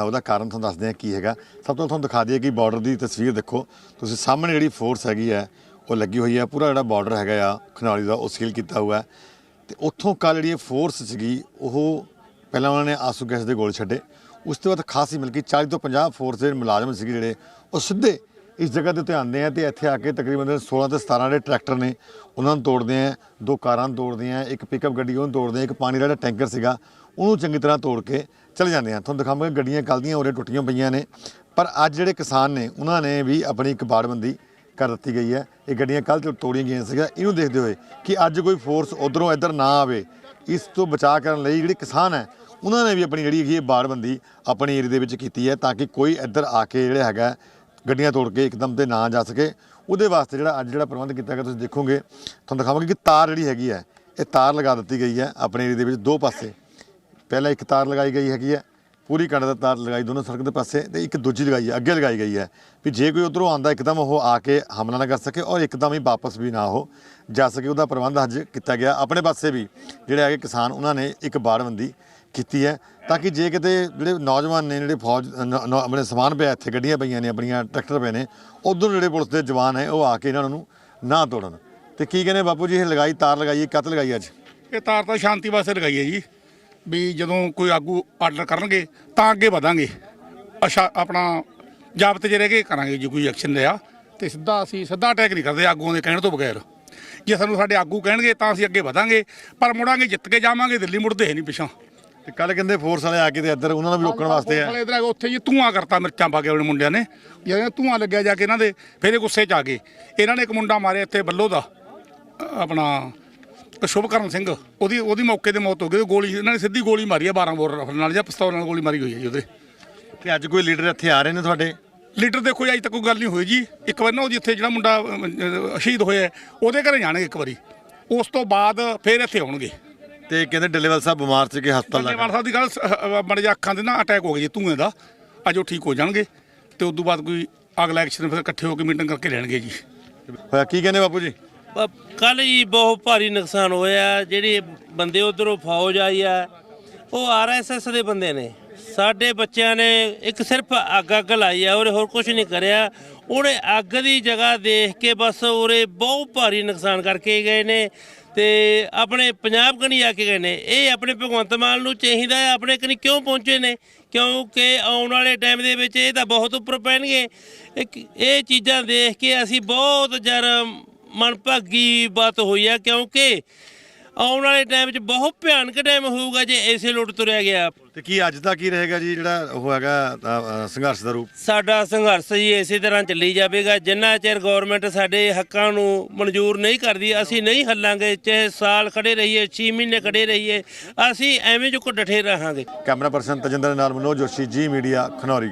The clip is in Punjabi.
ਉਹਦਾ ਕਾਰਨ ਤੁਹਾਨੂੰ ਦੱਸਦੇ ਹਾਂ ਕੀ ਹੈਗਾ। ਸਭ ਤੋਂ ਤੁਹਾਨੂੰ ਦਿਖਾ ਦਈਏ ਕਿ ਬਾਰਡਰ ਦੀ ਤਸਵੀਰ ਦੇਖੋ। ਤੁਸੀਂ ਸਾਹਮਣੇ ਜਿਹੜੀ ਫੋਰਸ ਹੈਗੀ ਹੈ, ਉਹ ਲੱਗੀ ਹੋਈ ਹੈ। ਪੂਰਾ ਜਿਹੜਾ ਬਾਰਡਰ ਹੈਗਾ ਆ ਖਨੌਰੀ ਦਾ ਉਹ ਸੀਲ ਕੀਤਾ ਹੋਇਆ ਹੈ। ਤੇ ਉੱਥੋਂ ਕੱਲ ਜਿਹੜੀ ਫੋਰਸ ਸੀਗੀ, ਉਹ ਪਹਿਲਾਂ ਉਹਨਾਂ ਨੇ ਆਸੂ ਗੈਸ ਦੇ ਗੋਲ ਛੱਡੇ। ਉਸ ਤੋਂ ਬਾਅਦ ਖਾਸੀ ਮਿਲ ਕੇ 40 ਤੋਂ 50 ਫੋਰਸ ਦੇ ਮੁਲਾਜ਼ਮ ਸੀਗੇ ਜਿਹੜੇ, ਉਹ ਸਿੱਧੇ ਇਸ ਜਗ੍ਹਾ ਦੇ ਉੱਤੇ ਆਉਂਦੇ ਆ ਤੇ ਇੱਥੇ ਆ ਕੇ ਤਕਰੀਬਨ 16 ਤੋਂ 17 ਜਿਹੜੇ ਟਰੈਕਟਰ ਨੇ, ਉਹਨਾਂ ਨੂੰ ਤੋੜਦੇ ਆ। ਦੋ ਕਾਰਾਂ ਨੂੰ ਤੋੜਦੇ ਆ, ਇੱਕ ਪਿਕਅਪ ਗੱਡੀ ਉਹਨੂੰ ਤੋੜਦੇ ਆ, ਇੱਕ ਪਾਣੀ ਦਾ ਜਿਹੜਾ ਟੈਂਕਰ ਸੀਗਾ, ਉਹਨੂੰ ਚੰਗੀ ਤਰ੍ਹਾਂ ਤੋੜ ਕੇ ਚਲੇ ਜਾਂਦੇ ਆ। ਤੁਹਾਨੂੰ ਦਿਖਾਵਾਂਗੇ ਗੱਡੀਆਂ ਕੱਲ੍ਹ ਦੀਆਂ ਉਰੇ ਟੁੱਟੀਆਂ ਪਈਆਂ ਨੇ। ਪਰ ਅੱਜ ਜਿਹੜੇ ਕਿਸਾਨ ਨੇ, ਉਹਨਾਂ ਨੇ ਵੀ ਆਪਣੀ ਇੱਕ ਬਾੜਬੰਦੀ ਕਰ ਦਿੱਤੀ ਗਈ ਹੈ। ਇਹ ਗੱਡੀਆਂ ਕੱਲ੍ਹ ਤੋੜੀਆਂ ਗਈਆਂ ਸੀਗਾ ਇਹਨੂੰ ਦੇਖਦੇ ਹੋਏ ਕਿ ਅੱਜ ਕੋਈ ਫੋਰਸ ਉਧਰੋਂ ਇੱਧਰ ਨਾ ਆਵੇ, ਇਸ ਤੋਂ ਬਚਾਅ ਕਰਨ ਲਈ ਜਿਹੜੇ ਕਿਸਾਨ ਹੈ, ਉਹਨਾਂ ਨੇ ਵੀ ਆਪਣੀ ਜਿਹੜੀ ਹੈਗੀ ਹੈ ਬਾੜਬੰਦੀ ਆਪਣੇ ਏਰੀਆ ਦੇ ਵਿੱਚ ਕੀਤੀ ਹੈ ਤਾਂ ਕਿ ਕੋਈ ਇੱਧਰ ਆ ਕੇ ਜਿਹੜਾ ਹੈਗਾ ਗੱਡੀਆਂ ਤੋੜ ਕੇ ਇੱਕਦਮ ਤੇ ਨਾ ਜਾ ਸਕੇ। ਉਹਦੇ ਵਾਸਤੇ ਜਿਹੜਾ ਅੱਜ ਜਿਹੜਾ ਪ੍ਰਬੰਧ ਕੀਤਾ ਗਿਆ, ਤੁਸੀਂ ਦੇਖੋਗੇ। ਤੁਹਾਨੂੰ ਦਿਖਾਵਾਂਗੇ ਕਿ ਤਾਰ ਜਿਹੜੀ ਹੈਗੀ ਹੈ, ਇਹ ਤਾਰ ਲਗਾ ਦਿੱਤੀ ਗਈ ਹੈ। ਆਪਣੇ ਏਰੀਆ ਦੇ ਵਿੱਚ ਦੋ ਪਾਸੇ ਪਹਿਲਾਂ ਇੱਕ ਤਾਰ ਲਗਾਈ ਗਈ ਹੈਗੀ ਹੈ, ਪੂਰੀ ਕੰਡ ਦਾ ਤਾਰ ਲਗਾਈ, ਦੋਨੋਂ ਸੜਕ ਦੇ ਪਾਸੇ ਤੇ ਇੱਕ ਦੂਜੀ ਲਗਾਈ ਹੈ, ਅੱਗੇ ਲਗਾਈ ਗਈ ਹੈ। ਵੀ ਜੇ ਕੋਈ ਉਧਰੋਂ ਆਂਦਾ ਇੱਕਦਮ ਉਹ ਆ ਕੇ ਹਮਲਾ ਨਾ ਕਰ ਸਕੇ ਔਰ ਇੱਕਦਮ ਹੀ ਵਾਪਸ ਵੀ ਨਾ ਹੋ ਜਾ ਸਕੇ। ਉਹਦਾ ਪ੍ਰਬੰਧ ਅੱਜ ਕੀਤਾ ਗਿਆ। ਆਪਣੇ ਪਾਸੇ ਵੀ ਜਿਹੜੇ ਹੈਗੇ ਕਿਸਾਨ, ਉਹਨਾਂ ਨੇ ਇੱਕ ਬਾੜਬੰਦੀ ਕੀਤੀ ਹੈ ਤਾਂ ਕਿ ਜੇ ਕਿਤੇ ਜਿਹੜੇ ਨੌਜਵਾਨ ਨੇ, ਜਿਹੜੇ ਫੌਜ, ਨ- ਆਪਣੇ ਸਮਾਨ ਪਿਆ, ਇੱਥੇ ਗੱਡੀਆਂ ਪਈਆਂ ਨੇ, ਆਪਣੀਆਂ ਟਰੈਕਟਰ ਪਏ ਨੇ, ਉਧਰ ਜਿਹੜੇ ਪੁਲਿਸ ਦੇ ਜਵਾਨ ਹੈ ਉਹ ਆ ਕੇ ਇਹਨਾਂ ਨੂੰ ਨਾ ਤੋੜਨ। ਤੇ ਕੀ ਕਹਿੰਦੇ ਬਾਪੂ ਜੀ, ਇਹ ਲਗਾਈ, ਤਾਰ ਲਗਾਈ ਕੱਤ ਲਗਾਈ ਅੱਜ? ਇਹ ਤਾਰ ਤਾਂ ਸ਼ਾਂਤੀ ਵਾਸਤੇ ਲਗਾਈ ਹੈ ਜੀ। ਵੀ ਜਦੋਂ ਕੋਈ ਆਗੂ ਆਰਡਰ ਕਰਨਗੇ ਤਾਂ ਅੱਗੇ ਵਧਾਂਗੇ। ਅੱਛਾ ਆਪਣਾ ਜਾਬਤੇ ਜੇ ਰਹਿ ਕੇ ਕਰਾਂਗੇ ਜੇ ਕੋਈ ਐਕਸ਼ਨ ਲਿਆ। ਤੇ ਸਿੱਧਾ ਅਸੀਂ ਸਿੱਧਾ ਅਟੈਕ ਨਹੀਂ ਕਰਦੇ ਆਗੂਆਂ ਦੇ ਕਹਿਣ ਤੋਂ ਬਗੈਰ। ਜੇ ਸਾਨੂੰ ਸਾਡੇ ਆਗੂ ਕਹਿਣਗੇ ਤਾਂ ਅਸੀਂ ਅੱਗੇ ਵਧਾਂਗੇ ਪਰ ਮੁੜਾਂਗੇ ਜਿੱਤ ਕੇ ਜਾਵਾਂਗੇ ਦਿੱਲੀ ਮੁੜਦੇ ਹੈ ਨਹੀਂ ਪਿਛਾਂ। ਤੇ ਕੱਲ ਕਹਿੰਦੇ ਫੋਰਸ ਵਾਲੇ ਆ ਕੇ ਤੇ ਇੱਧਰ ਉਹਨਾਂ ਨੂੰ ਵੀ ਰੋਕਣ ਵਾਸਤੇ ਆ। ਇੱਧਰ ਉੱਥੇ ਜੀ ਧੂਆਂ ਕਰਤਾ ਮਿਰਚਾਂ ਪਾ ਕੇ ਉਹਨੇ ਮੁੰਡਿਆਂ ਨੇ। ਜਦੋਂ ਧੂਆਂ ਲੱਗਿਆ ਜਾ ਕੇ ਇਹਨਾਂ ਦੇ ਫਿਰ ਇਹ ਗੁੱਸੇ 'ਚ ਆ ਗਏ। ਇਹਨਾਂ ਨੇ ਇੱਕ ਮੁੰਡਾ ਮਾਰਿਆ ਇੱਥੇ ਬੱਲੋ ਦਾ ਆਪਣਾ ਸ਼ੁਭਕਰਨ ਸਿੰਘ ਉਹਦੀ ਉਹਦੀ ਮੌਕੇ ਤੇ ਮੌਤ ਹੋ ਗਈ ਗੋਲੀ ਇਹਨਾਂ ਨੇ ਸਿੱਧੀ ਗੋਲੀ ਮਾਰੀ ਆ 12 ਬੋਰ ਰਫਲ ਨਾਲ ਜਾਂ ਪਿਸਤੌਲ ਨਾਲ ਗੋਲੀ ਮਾਰੀ ਹੋਈ ਹੈ ਜੀ ਉਹਦੇ। ਤੇ ਅੱਜ ਕੋਈ ਲੀਡਰ ਇੱਥੇ ਆ ਰਹੇ ਨੇ ਤੁਹਾਡੇ? ਲੀਡਰ ਦੇਖੋ ਜੀ, ਅੱਜ ਤੱਕ ਕੋਈ ਗੱਲ ਨਹੀਂ ਹੋਈ ਜੀ। ਇੱਕ ਵਾਰ ਨਾ ਉਹ ਜਿੱਥੇ ਜਿਹੜਾ ਮੁੰਡਾ ਅ, ਅ, ਸ਼ਹੀਦ ਹੋਇਆ ਹੈ, ਉਹਦੇ ਘਰੇ ਜਾਣਗੇ ਇੱਕ ਵਾਰੀ। ਉਸ ਤੋਂ ਬਾਅਦ ਫਿਰ ਇੱਥੇ ਆਉਣਗੇ। ਤੇ ਕਹਿੰਦੇ ਡੱਲੇਵਾਲ ਸਾਹਿਬ ਬਿਮਾਰ ਸੀਗੇ ਹਸਪਤਾਲ ਧੰਨਵਾਦ ਲੱਗ ਸਾਹਿਬ ਦੀ ਗੱਲ ਮੜ ਜਾ ਅੱਖਾਂ ਦੇ ਨਾ ਅਟੈਕ ਹੋ ਗਿਆ ਜੀ ਧੂਏ ਦਾ। ਅੱਜ ਉਹ ਠੀਕ ਹੋ ਜਾਣਗੇ ਤੇ ਉਸ ਤੋਂ ਬਾਅਦ ਕੋਈ ਅਗਲਾ ਐਕਸ਼ਨ ਫਿਰ ਇਕੱਠੇ ਹੋ ਕੇ ਮੀਟਿੰਗ ਕਰਕੇ ਲੈਣਗੇ ਜੀ। ਹੋਇਆ ਕੀ ਕਹਿੰਦੇ ਬਾਪੂ ਜੀ? ਕੱਲ ਜੀ ਬਹੁਤ ਭਾਰੀ ਨੁਕਸਾਨ ਹੋਇਆ। ਜਿਹੜੇ ਬੰਦੇ ਉਧਰੋਂ ਫੌਜ ਆਈ ਆ, ਉਹ ਆਰਐਸਐਸ ਦੇ ਬੰਦੇ ਨੇ। ਸਾਡੇ ਬੱਚਿਆਂ ਨੇ ਇੱਕ ਸਿਰਫ ਅੱਗ ਅੱਗ ਲਾਈ ਆ, ਉਹਨੇ ਹੋਰ ਕੁਝ ਨਹੀਂ ਕਰਿਆ। ਉਹਨੇ ਅੱਗ ਦੀ ਜਗ੍ਹਾ ਦੇਖ ਕੇ ਬਸ ਉਹਰੇ ਬਹੁਤ ਭਾਰੀ ਨੁਕਸਾਨ ਕਰਕੇ ਗਏ ਨੇ ਤੇ ਆਪਣੇ ਪੰਜਾਬ ਕਨੀ ਆ ਕੇ ਗਏ ਨੇ। ਇਹ ਆਪਣੇ ਭਗਵੰਤ ਮਾਨ ਨੂੰ ਚਾਹੀਦਾ ਹੈ, ਆਪਣੇ ਕਨੀ ਕਿਉਂ ਪਹੁੰਚੇ ਨੇ? ਕਿਉਂਕਿ ਆਉਣ ਵਾਲੇ ਟਾਈਮ ਦੇ ਵਿੱਚ ਇਹ ਤਾਂ ਬਹੁਤ ਉੱਪਰ ਪੈਣਗੇ। ਇੱਕ ਇਹ ਚੀਜ਼ਾਂ ਦੇਖ ਕੇ ਅਸੀਂ ਬਹੁਤ ਜ਼ਿਆਦਾ ਮਨਭਾਗੀ ਬਾਤ ਹੋਈ ਆ ਕਿਉਂਕਿ ਆਉਣ ਵਾਲੇ ਟਾਈਮ 'ਚ ਬਹੁਤ ਭਿਆਨਕ ਟਾਈਮ ਹੋਊਗਾ ਜੇ ਐਸੇ ਲੁੱਟ ਤੁਰਿਆ ਗਿਆ। ਤੇ ਕੀ ਅੱਜ ਦਾ ਕੀ ਰਹੇਗਾ ਜੀ ਜਿਹੜਾ ਉਹ ਹੈਗਾ ਸੰਘਰਸ਼ ਦਾ ਰੂਪ? ਸਾਡਾ ਸੰਘਰਸ਼ ਜੀ ਇਸੇ ਤਰ੍ਹਾਂ ਚੱਲੀ ਜਾਵੇਗਾ ਜਿੰਨਾ ਚਿਰ ਗਵਰਨਮੈਂਟ ਸਾਡੇ ਹੱਕਾਂ ਨੂੰ ਮਨਜ਼ੂਰ ਨਹੀਂ ਕਰਦੀ ਅਸੀਂ ਨਹੀਂ ਹੱਲਾਂਗੇ ਚਾਹੇ ਸਾਲ ਖੜੇ ਰਹੀਏ 6 ਮਹੀਨੇ ਖੜੇ ਰਹੀਏ ਅਸੀਂ ਐਵੇਂ ਜੋ ਕੋ ਡਠੇ ਰਹਾਂਗੇ। ਕੈਮਰਾ ਪਰਸਨ ਤਜਿੰਦਰ ਨਾਲ ਮਨੋਜ ਜੋਸ਼ੀ ਜੀ ਮੀਡੀਆ ਖਨੌਰੀ।